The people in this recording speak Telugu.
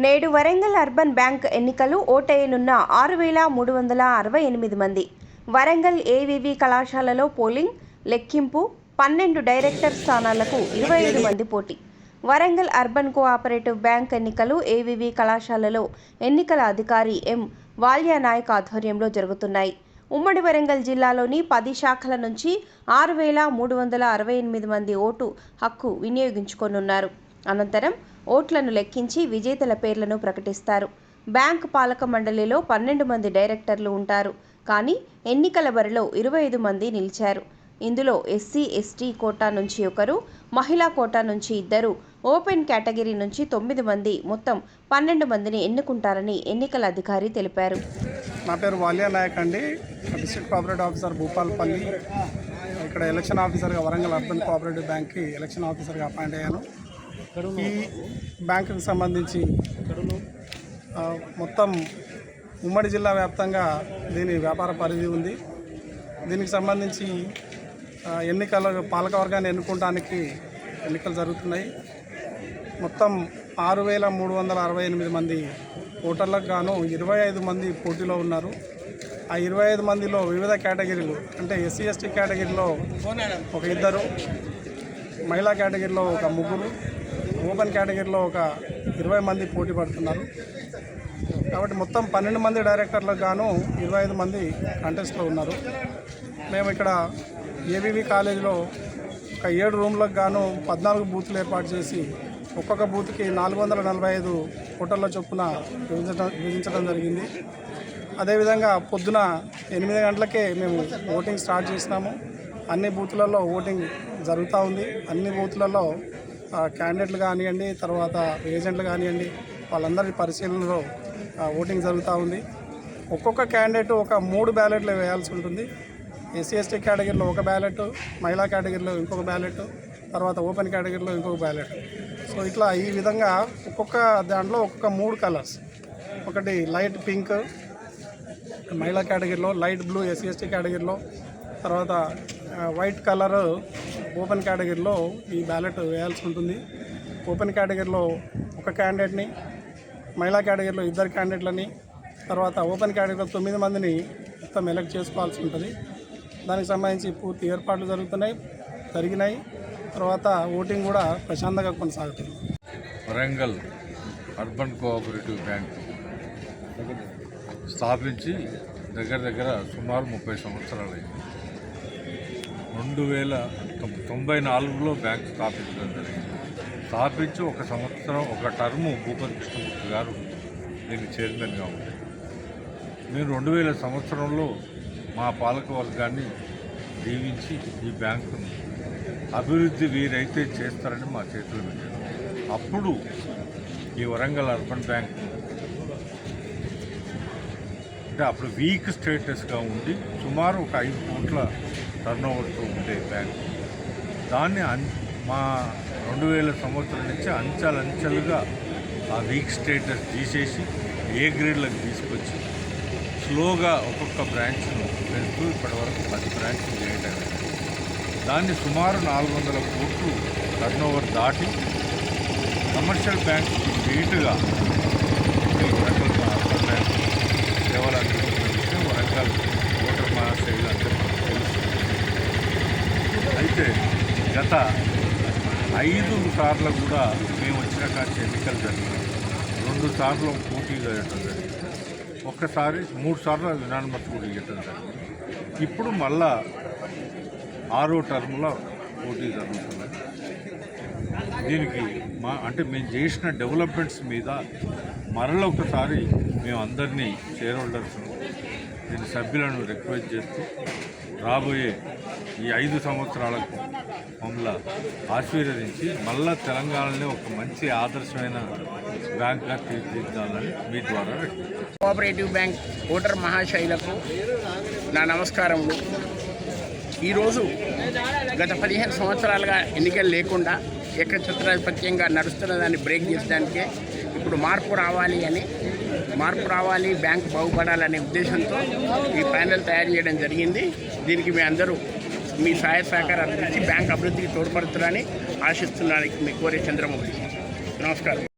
నేడు వరంగల్ అర్బన్ బ్యాంక్ ఎన్నికలు ఓటేయనున్న ఆరు వేల మూడు వందల అరవై ఎనిమిది మంది. వరంగల్ ఏవివి కళాశాలలో పోలింగ్ లెక్కింపు పన్నెండు డైరెక్టర్ స్థానాలకు ఇరవై ఐదు మంది పోటీ. వరంగల్ అర్బన్ కోఆపరేటివ్ బ్యాంక్ ఎన్నికలు ఏవివి కళాశాలలో ఎన్నికల అధికారి ఎం వాల్యానాయక్ ఆధ్వర్యంలో జరుగుతున్నాయి. ఉమ్మడి వరంగల్ జిల్లాలోని పది శాఖల నుంచి ఆరు వేల మూడు వందల అరవై ఎనిమిది మంది ఓటు హక్కు వినియోగించుకోనున్నారు. అనంతరం ఓట్లను లెక్కించి విజేతల పేర్లను ప్రకటిస్తారు. బ్యాంక్ పాలక మండలిలో పన్నెండు మంది డైరెక్టర్లు ఉంటారు. కానీ ఎన్నికల బరిలో ఇరవై ఐదు మంది నిలిచారు. ఇందులో ఎస్సీ ఎస్టీ కోటా నుంచి ఒకరు మహిళా కోటా నుంచి ఇద్దరు ఓపెన్ కేటగిరీ నుంచి తొమ్మిది మంది మొత్తం పన్నెండు మందిని ఎన్నుకుంటారని ఎన్నికల అధికారి తెలిపారు. నా పేరు వాలియా నాయక్ అండి. District cooperative officer Bhupalpally. ఇక్కడ ఎలక్షన్ ఆఫీసర్గా వరంగల్ అర్బన్ కోఆపరేటివ్ బ్యాంక్కి ఎలక్షన్ ఆఫీసర్గా అపాయింట్ అయ్యాను. ఈ బ్యాంకుకి సంబంధించి మొత్తం ఉమ్మడి జిల్లా వ్యాప్తంగా దీని వ్యాపార పరిధి ఉంది. దీనికి సంబంధించి ఎన్నికల పాలకవర్గాన్ని ఎన్నుకోవడానికి ఎన్నికలు జరుగుతున్నాయి. మొత్తం ఆరు వేల మూడు వందల అరవై ఎనిమిది మంది ఓటర్లకు గాను ఇరవై ఐదు మంది పోటీలో ఉన్నారు. ఆ ఇరవై ఐదు మందిలో వివిధ కేటగిరీలు అంటే ఎస్సీ ఎస్టీ కేటగిరీలో ఒక ఇద్దరు మహిళా కేటగిరీలో ఒక ముగ్గురు ఓపెన్ కేటగిరీలో ఒక ఇరవై మంది పోటీ పడుతున్నారు. కాబట్టి మొత్తం పన్నెండు మంది డైరెక్టర్లకు గాను ఇరవై ఐదు మంది కంటెస్ట్లో ఉన్నారు. మేము ఇక్కడ ఏబీవీ కాలేజీలో ఒక ఏడు రూమ్లకు గాను పద్నాలుగు బూత్లు ఏర్పాటు చేసి ఒక్కొక్క బూత్కి నాలుగు వందల నలభై ఐదు ఫోటోల చొప్పున విభజించడం విభజించడం జరిగింది. అదేవిధంగా పొద్దున ఎనిమిది గంటలకే మేము ఓటింగ్ స్టార్ట్ చేసినాము. అన్ని బూత్లలో ఓటింగ్ జరుగుతూ ఉంది. అన్ని బూత్లలో క్యాండిడేట్లు కానివ్వండి తర్వాత ఏజెంట్లు కానివ్వండి వాళ్ళందరి పరిశీలనలో ఓటింగ్ జరుగుతూ ఉంది. ఒక్కొక్క క్యాండిడేట్ ఒక మూడు బ్యాలెట్లు వేయాల్సి ఉంటుంది. ఎస్సీ ఎస్టీ కేటగిరీలో ఒక బ్యాలెట్ మహిళా కేటగిరీలో ఇంకొక బ్యాలెట్ తర్వాత ఓపెన్ కేటగిరీలో ఇంకొక బ్యాలెట్ సో ఇట్లా ఈ విధంగా ఒక్కొక్క దాంట్లో ఒక్కొక్క మూడు కలర్స్. ఒకటి లైట్ పింక్ మహిళా కేటగిరీలో లైట్ బ్లూ ఎస్సీ ఎస్టీ కేటగిరీలో తర్వాత వైట్ కలర్ ఓపెన్ కేటగిరీలో ఈ బ్యాలెట్ వేయాల్సి ఉంటుంది. ఓపెన్ కేటగిరీలో ఒక క్యాండిడేట్ని మహిళా కేటగిరీలో ఇద్దరు క్యాండిడేట్లని తర్వాత ఓపెన్ కేటగిరీలో తొమ్మిది మందిని మొత్తం ఎలక్ట్ చేసుకోవాల్సి ఉంటుంది. దానికి సంబంధించి పూర్తి ఏర్పాట్లు జరుగుతున్నాయి జరిగినాయి. తర్వాత ఓటింగ్ కూడా ప్రశాంతంగా కొనసాగుతుంది. వరంగల్ అర్బన్ కోఆపరేటివ్ బ్యాంక్ స్థాపించి దగ్గర దగ్గర సుమారు ముప్పై సంవత్సరాలు అయింది రెండు వేల తొంభై నాలుగులో బ్యాంక్ స్థాపించడం జరిగింది. స్థాపించి ఒక సంవత్సరం ఒక టర్ము భూపతి కృష్ణమూర్తి గారు దీనికి చైర్మన్గా ఉంది నేను రెండు వేల సంవత్సరంలో మా పాలక వర్గాన్ని దీవించి ఈ బ్యాంకును అభివృద్ధి వీరైతే చేస్తారని మా చేతులు పెట్టారు అప్పుడు ఈ వరంగల్ అర్బన్ బ్యాంక్ అంటే అప్పుడు వీక్ స్టేటస్గా ఉండి సుమారు ఒక ఐదు కోట్ల టర్న్ ఓవర్తో ఉండే బ్యాంక్. దాన్ని అన్ మా రెండు వేల సంవత్సరం నుంచి అంచెలంచెలుగా ఆ వీక్ స్టేటస్ తీసేసి ఏ గ్రేడ్లకు తీసుకొచ్చి స్లోగా ఒక్కొక్క బ్రాంచ్ను పెంచుతూ ఇప్పటివరకు పది బ్రాంచ్లు చేయడం దాన్ని సుమారు నాలుగు వందల కోట్లు టర్న్ ఓవర్ దాటి కమర్షియల్ బ్యాంక్ నీటుగా ఈ వరంగల్ మా అర్బన్ బ్యాంక్ సేవలు అందిస్తున్న విషయం వరంగల్ ఓటర్ మహాశైలు అందరికీ తెలుసు అయితే గత ఐదు సార్లు కూడా మేము వచ్చిన కాచి ఎన్నికలు జరిగినాయి. రెండు సార్లు పోటీ జరగటం జరిగింది. ఒక్కసారి మూడు సార్లు యునానిమస్ కూడా ఇవ్వటం జరిగింది. ఇప్పుడు మళ్ళా ఆరో టర్మ్లో పోటీ జరుగుతుంది దీనికి మా అంటే మేము చేసిన డెవలప్మెంట్స్ మీద మరల ఒకసారి మేము అందరినీ షేర్ హోల్డర్స్ దీని సభ్యులను రిక్వెస్ట్ చేస్తూ రాబోయే ఈ ఐదు సంవత్సరాలకు మమ్మల్ని ఆశీర్వదించి మళ్ళా తెలంగాణలో ఒక మంచి ఆదర్శమైన బ్యాంక్గా తీర్చిదిద్దాలని మీ ద్వారా కోఆపరేటివ్ బ్యాంక్ ఓటర్ మహాశైలకు నా నమస్కారములు. ఈరోజు గత పదిహేను సంవత్సరాలుగా ఎన్నికలు లేకుండా ఏకఛత్రాధిపత్యంగా నడుస్తున్న దాన్ని బ్రేక్ చేసడానికే ఇప్పుడు మార్పు రావాలి అని మార్పు రావాలి బ్యాంక్ బాగుపడాలనే ఉద్దేశంతో ఈ ప్యానెల్ తయారు చేయడం జరిగింది. దీనికి మీ అందరూ మీ సహాయ సహకారాలు అందించి బ్యాంక్ అభివృద్ధికి తోడ్పడుతున్నారని ఆశిస్తున్నాను. మీ కోరే చంద్రమౌళి. నమస్కారం.